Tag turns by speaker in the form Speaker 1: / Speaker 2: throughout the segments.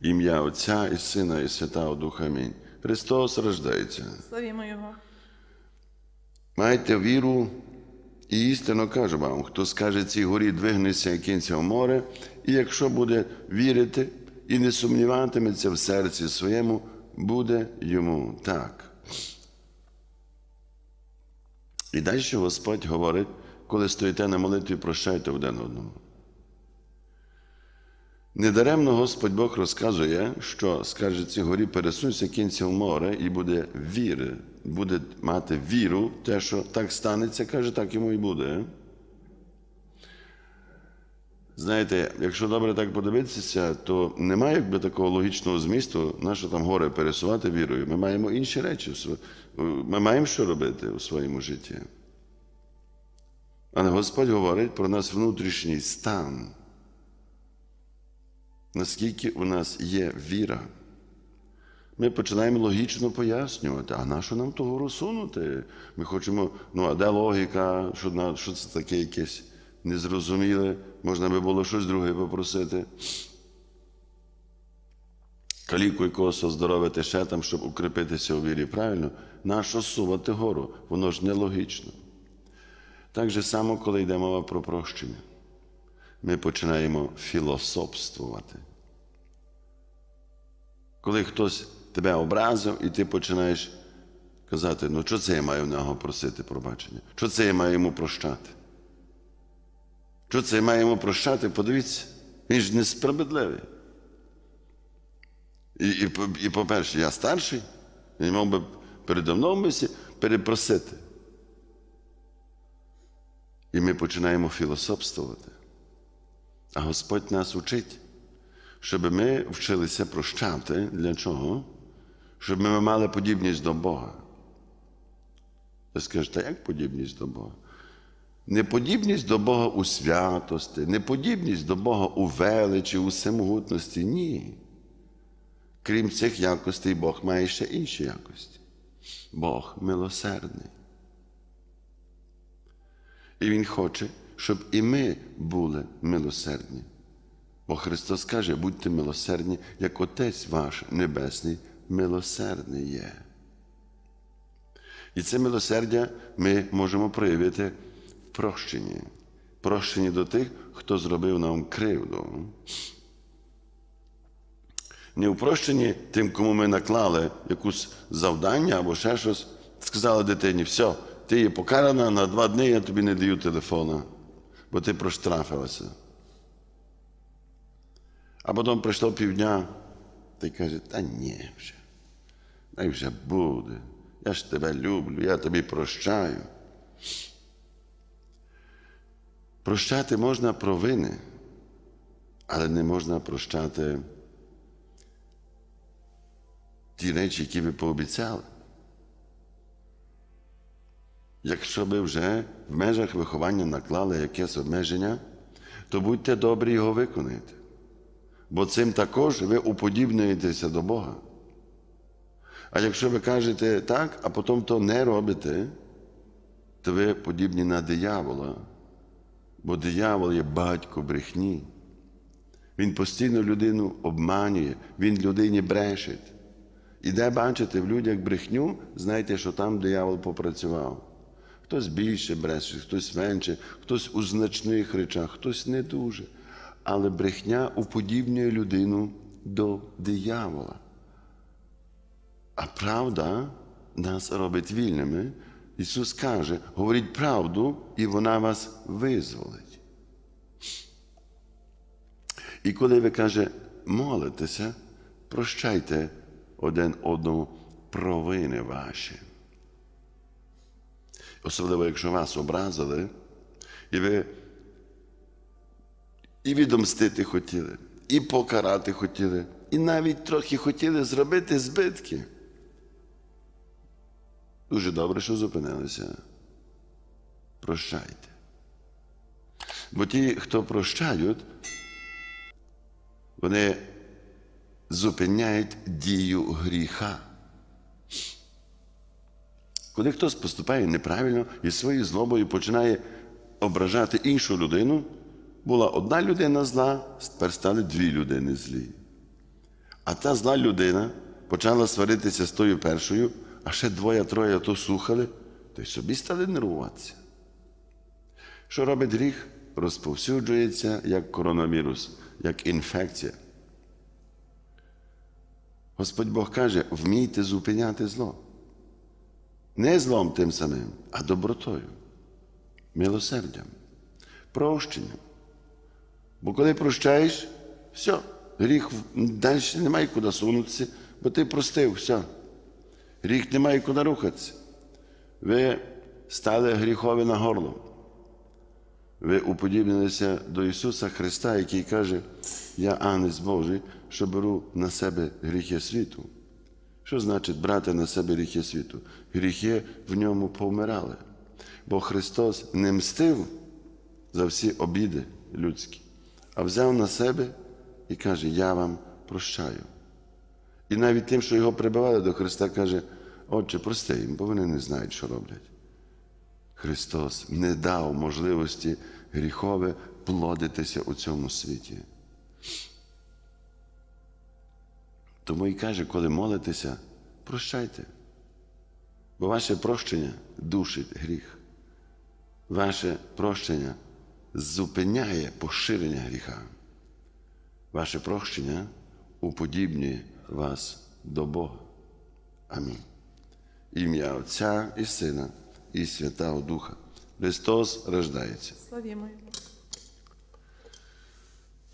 Speaker 1: Ім'я Отця і Сина, і Святого Духа. Амінь. Христос рождається.
Speaker 2: Славімо Його.
Speaker 1: Майте віру і істинно кажу вам, хто скаже цій горі, двигнися і кинься в море, і якщо буде вірити і не сумніватиметься в серці своєму, буде йому так. І далі Господь говорить, коли стоїте на молитві, прощайте один одному. Недаремно Господь Бог розказує, що скаже цій горі, пересунься кінця в море і буде віри, буде мати віру, те, що так станеться, каже, так йому і буде. Знаєте, якщо добре так подивитися, то немає якби такого логічного змісту, на що там гори пересувати вірою. Ми маємо інші речі. Ми маємо що робити у своєму житті. Але Господь говорить про нас внутрішній стан наскільки у нас є віра. Ми починаємо логічно пояснювати, а на що нам того розсунути? Ми хочемо, ну а де логіка, що, на, що це таке якесь незрозуміле, можна би було щось друге попросити. Каліку якогось оздоровити ще там, щоб укріпитися у вірі. Правильно? Нащо сувати гору? Воно ж нелогічно. Так же само, коли йде мова про прощення ми починаємо філософствувати. Коли хтось тебе образив, і ти починаєш казати, ну що це я маю в нього просити пробачення? Що це я маю йому прощати? Що це я маю йому прощати? Подивіться, він ж несправедливий. І, і, і по-перше, я старший, він мав би передо мною перепросити. І ми починаємо філософствувати. А Господь нас учить, щоб ми вчилися прощати. Для чого? Щоб ми мали подібність до Бога. Ви скажете, як подібність до Бога? Не подібність до Бога у святості, не подібність до Бога у величі, у всемогутності. Ні. Крім цих якостей, Бог має ще інші якості. Бог милосердний. І Він хоче, щоб і ми були милосердні. Бо Христос каже, будьте милосердні, як Отець ваш Небесний милосердний є. І це милосердя ми можемо проявити в прощенні. Прощенні до тих, хто зробив нам кривду. Не в прощенні тим, кому ми наклали якусь завдання або ще щось, сказали дитині, все, ти є покарана на два дні, я тобі не даю телефона, бо ти проштрафилася. А потім пройшло півдня, ти каже, та ні вже, най вже буде. Я ж тебе люблю, я тобі прощаю. Прощати можна провини, але не можна прощати ті речі, які ви пообіцяли. Якщо ви вже в межах виховання наклали якесь обмеження, то будьте добрі його виконати. Бо цим також ви уподібнюєтеся до Бога. А якщо ви кажете так, а потім то не робите, то ви подібні на диявола, бо диявол є батько брехні. Він постійно людину обманює, він людині брешить. І де бачите в людях брехню, знайте, що там диявол попрацював. Хтось більше бреше, хтось менше, хтось у значних речах, хтось не дуже. Але брехня уподібнює людину до диявола. А правда нас робить вільними. Ісус каже, говоріть правду, і вона вас визволить. І коли ви каже, молитеся, прощайте один одному провини ваші. Особливо, якщо вас образили, і ви і відомстити хотіли, і покарати хотіли, і навіть трохи хотіли зробити збитки. Дуже добре, що зупинилися. Прощайте. Бо ті, хто прощають, вони зупиняють дію гріха. Коли хтось поступає неправильно і своєю злобою починає ображати іншу людину, була одна людина зла, тепер стали дві людини злі. А та зла людина почала сваритися з тою першою, а ще двоє-троє то слухали, то й собі стали нервуватися. Що робить гріх? Розповсюджується як коронавірус, як інфекція. Господь Бог каже: вмійте зупиняти зло. Не злом тим самим, а добротою, милосердям, прощенням. Бо коли прощаєш, все, гріх далі немає куди сунутися, бо ти простив, все. Гріх немає куди рухатися. Ви стали гріхові на горло. Ви уподібнилися до Ісуса Христа, який каже, я Агнець Божий, що беру на себе гріхи світу. Що значить брати на себе гріхи світу? Гріхи в ньому повмирали. Бо Христос не мстив за всі обіди людські, а взяв на себе і каже, я вам прощаю. І навіть тим, що його прибивали до Христа, каже, Отче, прости їм, бо вони не знають, що роблять. Христос не дав можливості гріхове плодитися у цьому світі. Тому і каже, коли молитеся, прощайте. Бо ваше прощення душить гріх. Ваше прощення зупиняє поширення гріха. Ваше прощення уподібнює вас до Бога. Амінь. Ім'я Отця і Сина і Святого Духа. Христос рождається.
Speaker 2: Славімо.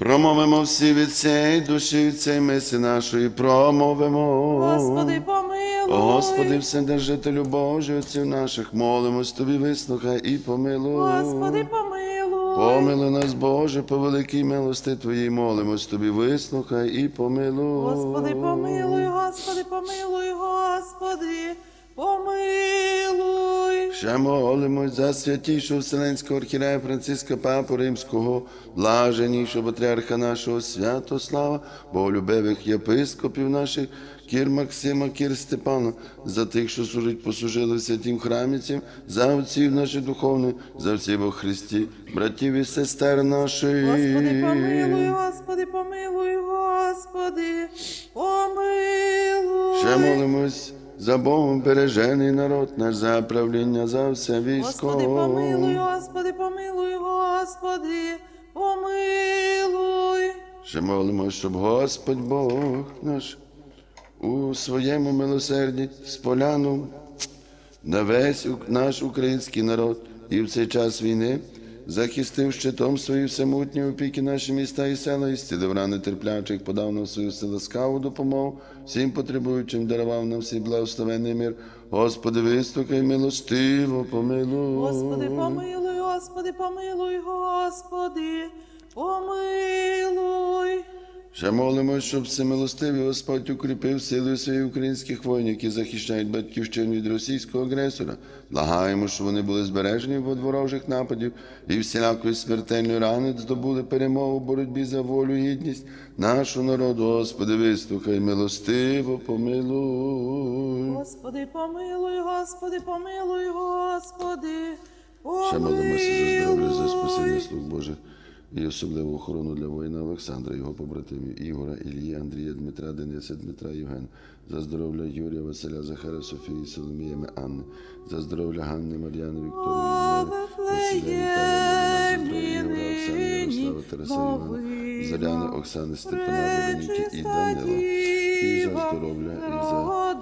Speaker 1: Промовимо всі від цієї душі, від цієї мисли нашої, промовимо.
Speaker 2: Господи, помилуй.
Speaker 1: Господи, Вседержителю Божий, отців наших, молимось Тобі, вислухай і помилуй.
Speaker 2: Господи, помилуй.
Speaker 1: Помилуй нас, Боже, по великій милости Твоїй, молимось Тобі, вислухай і помилуй.
Speaker 2: Господи, помилуй, Господи, помилуй, Господи, помилуй.
Speaker 1: Ще молимось за святішого Вселенського архірея Франциска Папу Римського, блаженнішого патріарха нашого Святослава, боголюбивих єпископів наших, Кір Максима, Кір Степана, за тих, що служить, послужили в святім храмі цим, за отців наших духовних, за всіх во Христі, братів і сестер наших.
Speaker 2: Господи, помилуй, Господи, помилуй, Господи, помилуй.
Speaker 1: Ще молимось за Богом бережений народ наш, за правління, за все військо.
Speaker 2: Господи, помилуй, Господи, помилуй, Господи, помилуй.
Speaker 1: Ще молимо, щоб Господь Бог наш у своєму милосерді сполянув на весь наш український народ і в цей час війни захистив щитом свої всемутні опіки наші міста і села, і зцілив рани терплячих, подав нам свою силаскаву допомогу, всім потребуючим дарував нам всі благословенний мир. Господи, вистукай, милостиво, помилуй.
Speaker 2: Господи, помилуй, Господи, помилуй, Господи, помилуй.
Speaker 1: Ще молимо, щоб всемилостивий Господь укріпив силою своїх українських воїнів, які захищають батьківщину від російського агресора. Благаємо, щоб вони були збережені від ворожих нападів і всілякої смертельної рани здобули перемогу в боротьбі за волю і гідність нашого народу. Господи, вислухай, милостиво, помилуй.
Speaker 2: Господи, помилуй, Господи, помилуй, Господи, помилуй.
Speaker 1: Ще молимося за здоров'я, за спасіння слуг Божих і особливу охорону для воїна Олександра, його побратимів Ігора, Ілії, Андрія, Дмитра, Дениса, Дмитра, Євгена, за здоров'я Юрія, Василя, Захара, Софії, Соломії, Анни, за здоров'я Ганни, Мар'яни, Вікторії, Василя, Віталія, Оксани, Ярослава, Тараса, Івана, Зоряни, Оксани, Степана, Вероніки і Данила, і за здоров'я,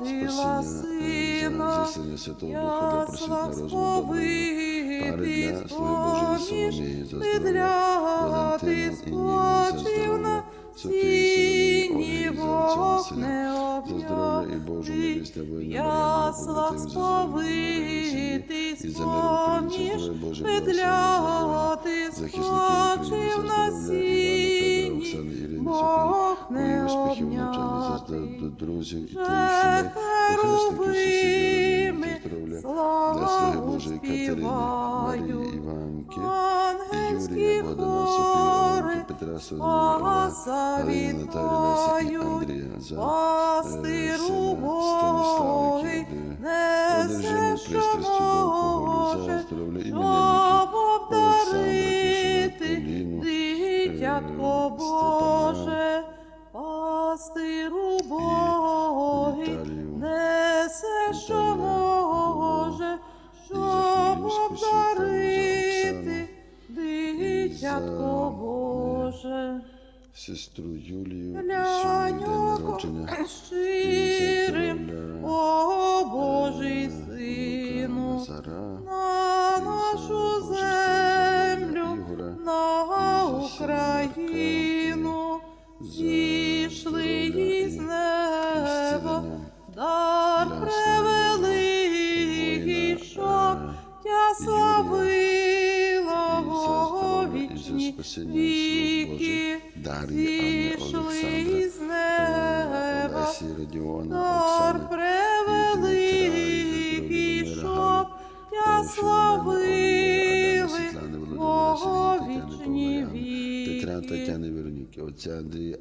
Speaker 1: і за спасіння, е, за зіснення Святого Духа для просвітна розуму доброго. Пари для слуги Божої Соломії, за здоров'я Валентина і Ніни, за здоров'я Софії, Соломії, Ольги, за отця Василя, за здоров'я і Божу милість здоров'я для Слуги Божої Катерини, Марії Іванки, Юрія Богдана, Софії, Оленки, Петра Соломії, Олега, Галини, Наталі, Лесі і Андрія, за сина Станіслава Кірди, одержимі пристрасті до алкоголю, Дитятко Боже, пастиру Богу, несеш
Speaker 2: Богу,
Speaker 1: дарити, дитятко
Speaker 2: Боже,
Speaker 1: сестру Юлію,
Speaker 2: для
Speaker 1: народження.
Speaker 2: щирим, о Божий сину, на нашу землю, на Україну.
Speaker 1: Спасіння слуг
Speaker 2: віки,
Speaker 1: Божих, Дар'ї, Анни, Олександра, е, Олесі, Радіона, Оксани, Дмитра,
Speaker 2: щоб
Speaker 1: я
Speaker 2: славили
Speaker 1: Світлани, Володимира, Сергія, Тетяни,
Speaker 2: вічні
Speaker 1: Петра,
Speaker 2: віки.
Speaker 1: Тетяни, Вероніки, отця Андрія,